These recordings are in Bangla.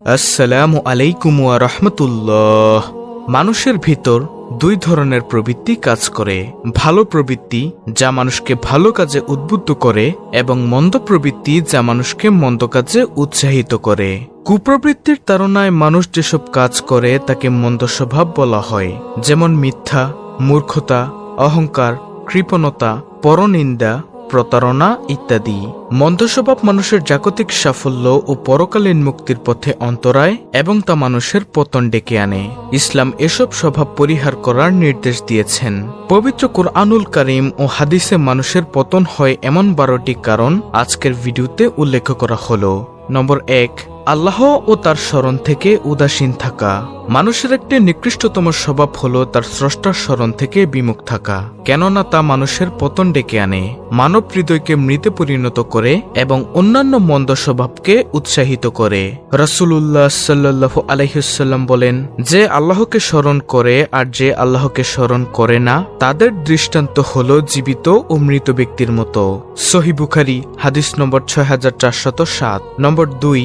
আসসালামু আলাইকুম ওয়া রহমতুল্লাহ। মানুষের ভিতর দুই ধরনের প্রবৃত্তি কাজ করে। ভালো প্রবৃত্তি, যা মানুষকে ভালো কাজে উদ্বুদ্ধ করে, এবং মন্দ প্রবৃত্তি, যা মানুষকে মন্দ কাজে উৎসাহিত করে। কুপ্রবৃত্তির তাড়নায় মানুষ যেসব কাজ করে, তাকে মন্দ স্বভাব বলা হয়। যেমন মিথ্যা, মূর্খতা, অহংকার, কৃপণতা, পরনিন্দা প্রতারণা ইত্যাদি। মন্দ স্বভাব মানুষের জাগতিক সাফল্য ও পরকালীন মুক্তির পথে অন্তরায় এবং তা মানুষের পতন ডেকে আনে। ইসলাম এসব স্বভাব পরিহার করার নির্দেশ দিয়েছেন। পবিত্র কোরআনুল করিম ও হাদিসে মানুষের পতন হয় এমন বারোটি কারণ আজকের ভিডিওতে উল্লেখ করা হল। নম্বর এক আল্লাহ ও তার স্মরণ থেকে উদাসীন থাকা। মানুষের একটি নিকৃষ্টতম স্বভাব হলো তার স্রষ্টার স্মরণ থেকে বিমুখ থাকা। কেননা তা মানুষের পতন ডেকে আনে, মানব হৃদয়কে মৃতে পরিণত করে এবং অন্যান্য মন্দ স্বভাবকে উৎসাহিত করে। রসুল্লাহ সাল্লু আলহিসাল্লাম বলেন, যে আল্লাহকে স্মরণ করে আর যে আল্লাহকে স্মরণ করে না, তাদের দৃষ্টান্ত হল জীবিত ও মৃত ব্যক্তির মতো। সহি বুখারি, হাদিস নম্বর ছয় হাজার চারশত সাত। নম্বর দুই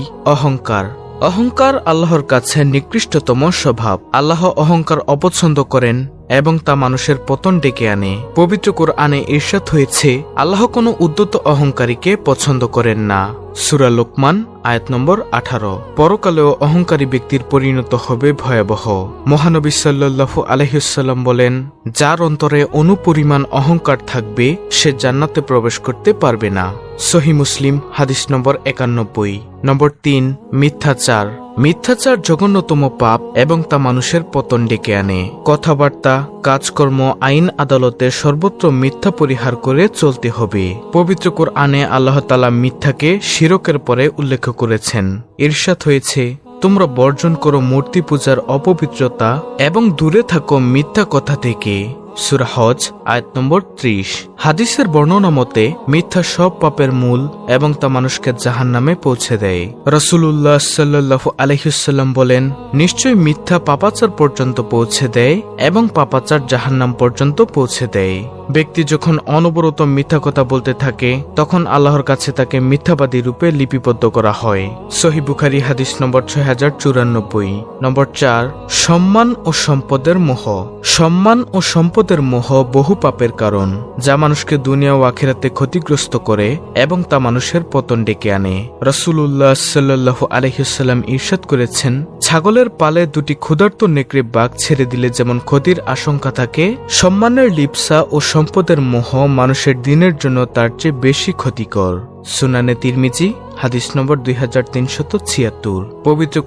অহংকার। অহংকার আল্লাহর কাছে নিকৃষ্টতম স্বভাব। আল্লাহ অহংকার অপছন্দ করেন। এবং তা মানুষের পতন ডেকে আনে। পবিত্র কোরআনে ঈর্ষাদ হয়েছে, আল্লাহ কোনো উদ্যত অহংকারীকে পছন্দ করেন না। সুরা লোকমান, আয়াত নম্বর আঠারো। পরকালেও অহংকারী ব্যক্তির পরিণত হবে ভয়াবহ। মহানবী সাল্লাল্লাহু আলহিসাল্লাম বলেন, যার অন্তরে অনুপরিমাণ অহংকার থাকবে, সে জান্নাতে প্রবেশ করতে পারবে না। সহি মুসলিম, হাদিস নম্বর একানব্বই। নম্বর তিন, মিথ্যাচার। মিথ্যাচার জঘন্যতম পাপ এবং তা মানুষের পতন ডেকে আনে। কথাবার্তা, কাজকর্ম, আইন আদালতে সর্বত্র মিথ্যা পরিহার করে চলতে হবে। পবিত্র কোরআনে আল্লাহ তালা মিথ্যাকে শিরকের পরে উল্লেখ করেছেন। ঈর্ষাদ হয়েছে, তোমরা বর্জন করো মূর্তি পূজার অপবিত্রতা এবং দূরে থাকো মিথ্যা কথা থেকে। সুরা হজ, আয়াত নম্বর ত্রিশ। হাদিসের বর্ণনা মতে, মিথ্যা সব পাপের মূল এবং তা মানুষকে জাহান নামে পৌঁছে দেয়। রসুল্লাহ সাল্লু আলহিসাল্লাম বলেন নিশ্চয় মিথ্যা পাপাচার পর্যন্ত পৌঁছে দেয় এবং পাপাচার জাহান্নাম পর্যন্ত পৌঁছে দেয়। ব্যক্তি যখন অনবরত মিথ্যা কথা বলতে থাকে, তখন আল্লাহর কাছে তাকে মিথ্যাবাদী রূপে লিপিবদ্ধ করা হয়। সহি বুখারি হাদিস নম্বর ছয় হাজার চুরানব্বই। নম্বর চার, সম্মান ও সম্পদের মোহ। সম্মান ও সম্পদের মোহ বহু পাপের কারণ, যা মানুষকে দুনিয়া ও আখেরাতে ক্ষতিগ্রস্ত করে এবং তা মানুষের পতন ডেকে আনে। রসুল্লাহ সাল্লু আলহিসাল্লাম ঈর্ষাদ করেছেন, ছাগলের পালে দুটি ক্ষুধার্ত নেকড়ে বাঘ ছেড়ে দিলে যেমন ক্ষতির আশঙ্কা থাকে, সম্মানের লিপসা ও সম্পদের মোহ মানুষের দিনের জন্য তার চেয়ে বেশি ক্ষতিকর। সুনানে তিরমিজি হাদিস নম্বর দুই হাজার তিনশত ছিয়াত্তর। পবিত্র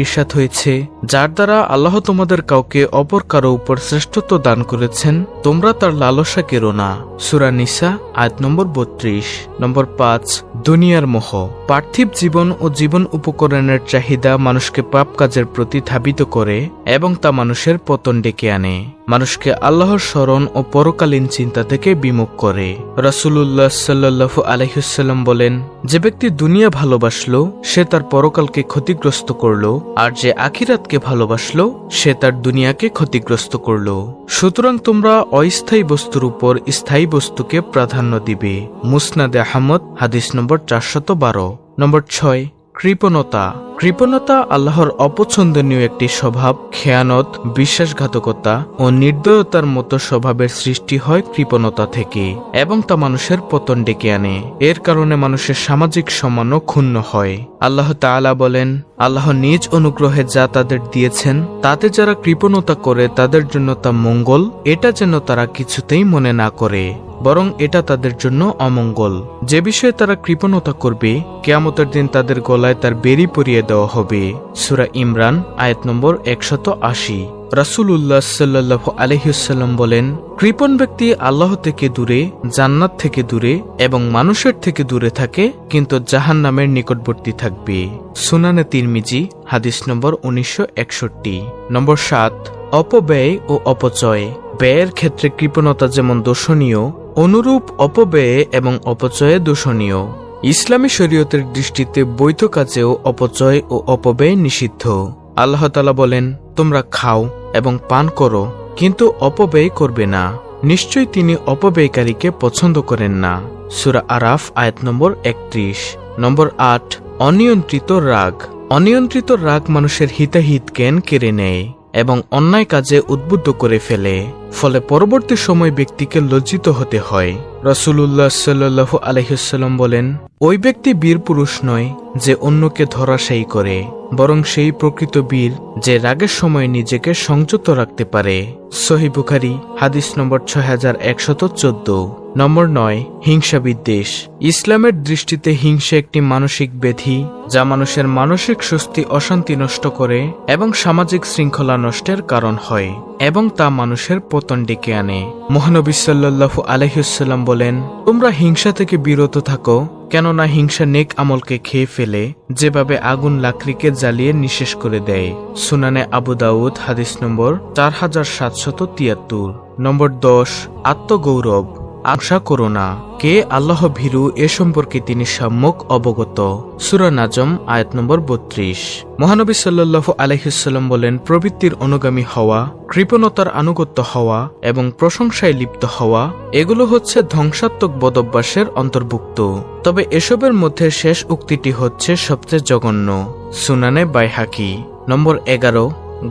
ঈর্ষাদ হয়েছে, যার দ্বারা আল্লাহ তোমাদের কাউকে অপর কারও উপর শ্রেষ্ঠত্ব দান করেছেন, তোমরা তার লালসা কেরো না। সুরা নিসা, আয়াত নম্বর বত্রিশ। নম্বর পাঁচ, দুনিয়ার মোহ। পার্থিব জীবন ও জীবন উপকরণের চাহিদা মানুষকে পাপ কাজের প্রতি ধাবিত করে এবং তা মানুষের পতন ডেকে আনে। মানুষকে আল্লাহর স্মরণ ও পরকালীন চিন্তা থেকে বিমুখ করে। রাসুল্লাহ সাল্লু আলহিসাল্লাম বলেন, যে ব্যক্তি দুনিয়া ভালোবাসলো, সে তার পরকালকে ক্ষতিগ্রস্ত করল, আর যে আখিরাতকে ভালোবাসলো, সে তার দুনিয়াকে ক্ষতিগ্রস্ত করল। সুতরাং তোমরা অস্থায়ী বস্তুর উপর স্থায়ী বস্তুকে প্রাধান্য দিবে। মুসনাদে আহমদ, হাদিস নম্বর চারশত বারো। নম্বর ছয়, কৃপণতা। কৃপণতা আল্লাহর অপছন্দনীয় একটি স্বভাব, খেয়ানত, বিশ্বাসঘাতকতা ও নির্দয়তার মতো স্বভাবের সৃষ্টি হয় কৃপণতা থেকে এবং তা মানুষের পতন ডেকে আনে। এর কারণে মানুষের সামাজিক সম্মানও ক্ষুণ্ণ হয়। আল্লাহ তাআলা বলেন, আল্লাহ নিজ অনুগ্রহে যা তাদের দিয়েছেন, তাতে যারা কৃপণতা করে তাদের জন্য তা মঙ্গল, এটা যেন তারা কিছুতেই মনে না করে, বরং এটা তাদের জন্য অমঙ্গল। যে বিষয়ে তারা কৃপণতা করবে, কেয়ামতের দিন তাদের গলায় তার বেরি পরিয়ে দেওয়া হবে। সুরা ইমরান, আয়াত নম্বর একশত আশি। রাসুল্লাহ সাল্লাহ আলহিসাল্লাম বলেন, কৃপণ ব্যক্তি আল্লাহ থেকে দূরে, জান্নাত থেকে দূরে এবং মানুষের থেকে দূরে থাকে, কিন্তু জাহান নামের নিকটবর্তী থাকবে। সুনানে তিরমিজি, হাদিস নম্বর উনিশশো একষট্টি। নম্বর সাত, অপব্যয় ও অপচয়। ব্যয়ের ক্ষেত্রে কৃপণতা যেমন দোষণীয় অনুরূপ অপব্যয়ে এবং অপচয়ে দূষণীয় ইসলামী শরীয়তের দৃষ্টিতে বৈধ কাজেও অপচয় ও অপব্যয় নিষিদ্ধ। আল্লাহ তালা বলেন, তোমরা খাও এবং পান করো, কিন্তু অপব্যয় করবে না। নিশ্চয়ই তিনি অপব্যয়কারীকে পছন্দ করেন না। সুরা আরাফ, আয়াত নম্বর একত্রিশ। নম্বর আট, অনিয়ন্ত্রিত রাগ। অনিয়ন্ত্রিত রাগ মানুষের হিতাহিত জ্ঞান কেড়ে নেয়। এবং অন্যায় কাজে উদ্বুদ্ধ করে ফেলে। ফলে পরবর্তী সময় ব্যক্তিকে লজ্জিত হতে হয়। রসুল্লাহ সাল্লু আলহিসাল্লাম বলেন, ওই ব্যক্তি বীর পুরুষ নয় যে অন্যকে ধরাশায়ী করে, বরং সেই প্রকৃত বীর যে রাগের সময় নিজেকে সংযত রাখতে পারে। সহি বুখারি, হাদিস নম্বর ছয় হাজার একশত চোদ্দ। নম্বর নয় হিংসা বিদ্বেষ ইসলামের দৃষ্টিতে হিংসা একটি মানসিক ব্যাধি যা মানুষের মানসিক স্বস্তি, অশান্তি নষ্ট করে এবং সামাজিক শৃঙ্খলা নষ্টের কারণ হয় এবং তা মানুষের পতন ডেকে আনে। মহানবী সাল্লাল্লাহু আলহিউসাল্লাম বলেন, তোমরা হিংসা থেকে বিরত থাকো, কেননা হিংসা নেক আমলকে খেয়ে ফেলে, যেভাবে আগুন লাকড়িকে জ্বালিয়ে নিঃশেষ করে দেয়। সুনানে আবু দাউদ, হাদিস নম্বর চার হাজার সাতশত তিয়াত্তর। নম্বর দশ, আত্মগৌরব। আশা করো না, কে আল্লাহ ভীরু এ সম্পর্কে তিনি সম্যক অবগত। সুরা নাজম, আয়াত নম্বর বত্রিশ। মহানবী সাল্লাল্লাহু আলহিসাল্লাম বলেন, প্রবৃত্তির অনুগামী হওয়া, কৃপণতার আনুগত্য হওয়া এবং প্রশংসায় লিপ্ত হওয়া, এগুলো হচ্ছে ধ্বংসাত্মক বদভ্যাসের অন্তর্ভুক্ত। তবে এসবের মধ্যে শেষ উক্তিটি হচ্ছে সবচেয়ে জঘন্য। সুনানে বাইহাকি, নম্বর এগারো,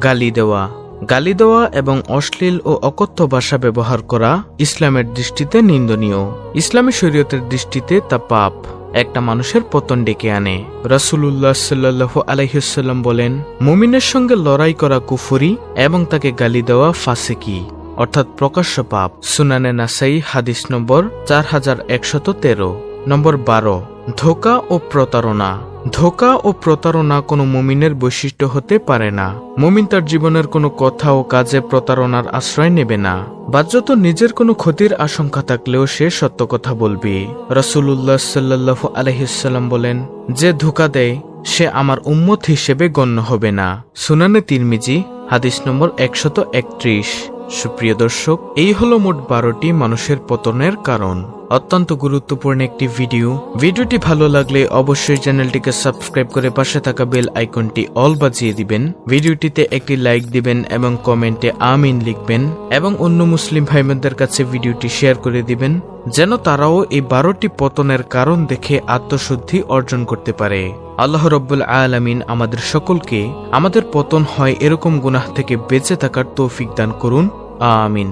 গালি দেওয়া। গালি দেওয়া এবং অশ্লীল ও অকথ্য ভাষা ব্যবহার করা ইসলামের দৃষ্টিতে নিন্দনীয়। ইসলামী শরীয়তের দৃষ্টিতে তা পাপ। একটা মানুষের পতন ডেকে আনে। রাসুলুল্লাহ সাল্লাহু আলহিসাল্লাম বলেন, মুমিনের সঙ্গে লড়াই করা কুফুরি এবং তাকে গালি দেওয়া ফাসেকি, অর্থাৎ প্রকাশ্য পাপ। সুনানে নাসাই, হাদিস নম্বর চার হাজার একশত তেরো, নম্বর বারো, ধোকা ও প্রতারণা। ধোকা ও প্রতারণা কোনো মুমিনের বৈশিষ্ট্য হতে পারে না। মুমিন তার জীবনের কোনো কথা ও কাজে প্রতারণার আশ্রয় নেবে না। বাহ্যত নিজের কোনো ক্ষতির আশঙ্কা থাকলেও সে সত্য কথা বলবে। রসুল্লাহ সাল্লাহ আলহিসাল্লাম বলেন, যে ধোকা দেয়, সে আমার উম্মত হিসেবে গণ্য হবে না। সুনানে তিরমিজি, হাদিস নম্বর একশত একত্রিশ। সুপ্রিয় দর্শক, এই হলো মোট বারোটি মানুষের পতনের কারণ। অত্যন্ত গুরুত্বপূর্ণ একটি ভিডিও। ভিডিওটি ভালো লাগলে অবশ্যই চ্যানেলটিকে সাবস্ক্রাইব করে পাশে থাকা বেল আইকনটি অল বাজিয়ে দিবেন। ভিডিওটিতে একটি লাইক দিবেন এবং কমেন্টে আমিন লিখবেন এবং অন্য মুসলিম ভাইবোনদের কাছে ভিডিওটি শেয়ার করে দিবেন, যেন তারাও এই বারোটি পতনের কারণ দেখে আত্মশুদ্ধি অর্জন করতে পারে। আল্লাহ রব্বুল আলামিন আমাদের সকলকে আমাদের পতন হয় এরকম গুনাহ থেকে বেঁচে থাকার তৌফিক দান করুন। আমিন।